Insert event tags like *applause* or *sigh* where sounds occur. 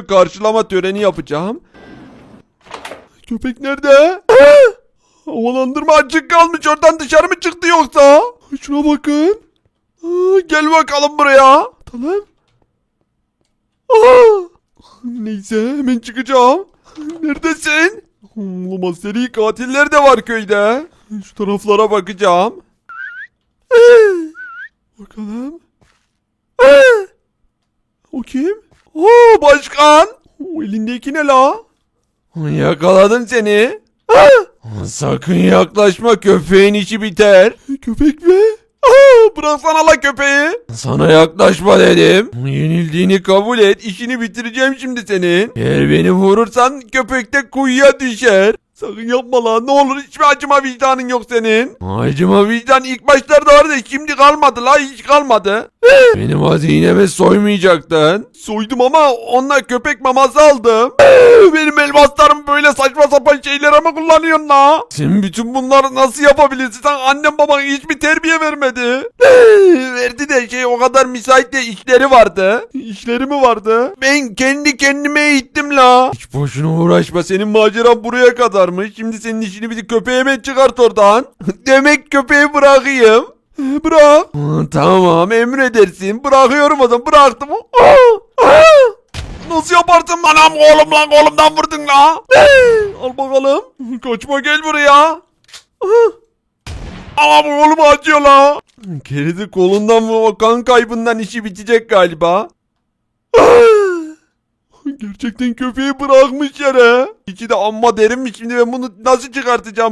karşılama töreni yapacağım. Köpek nerede? Havalandırma açık kalmış oradan dışarı mı çıktı yoksa? Şuna bakın. Gel bakalım buraya. Tamam. Aa, neyse hemen çıkacağım. Neredesin? Olamaz seri katiller de var köyde. Şu taraflara bakacağım. Bakalım. O kim? Oo başkan. Elindeki ne la? Yakaladım seni. Sakın yaklaşma köpeğin işi biter. Köpek mi? Aa, bıraksana la köpeği. Sana yaklaşma dedim. Yenildiğini kabul et. İşini bitireceğim şimdi senin. Eğer beni vurursan köpek de kuyuya düşer. Sakın yapma lan ne olur hiçbir acıma vicdanın yok senin. Acıma vicdan ilk başlarda vardı şimdi kalmadı la hiç kalmadı. *laughs* Benim hazineme soymayacaktın. Soydum ama onunla köpek maması aldım. *laughs* Benim elmaslarım böyle saçma sapan şeylere mi kullanıyorsun la? Sen bütün bunları nasıl yapabilirsin? Sen annem baban hiçbir terbiye vermedi. *laughs* Verdi de şey o kadar müsait de işleri vardı. İşleri mi vardı? Ben kendi kendime eğittim la. Hiç boşuna uğraşma senin maceran buraya kadarmış. Şimdi senin işini bir köpeğe hemen çıkart oradan. *laughs* Demek köpeği bırakayım. Bırak. Tamam emredersin. Bırakıyorum o zaman. Bıraktım. *laughs* Nasıl yaparsın anam oğlum lan oğlumdan vurdun la. Al bakalım. Kaçma gel buraya. Ama bu oğlum acıyor la. Keridi kolundan ve kan kaybından işi bitecek galiba. Gerçekten köpeği bırakmış yere. İçi de amma derinmiş şimdi ben bunu nasıl çıkartacağım?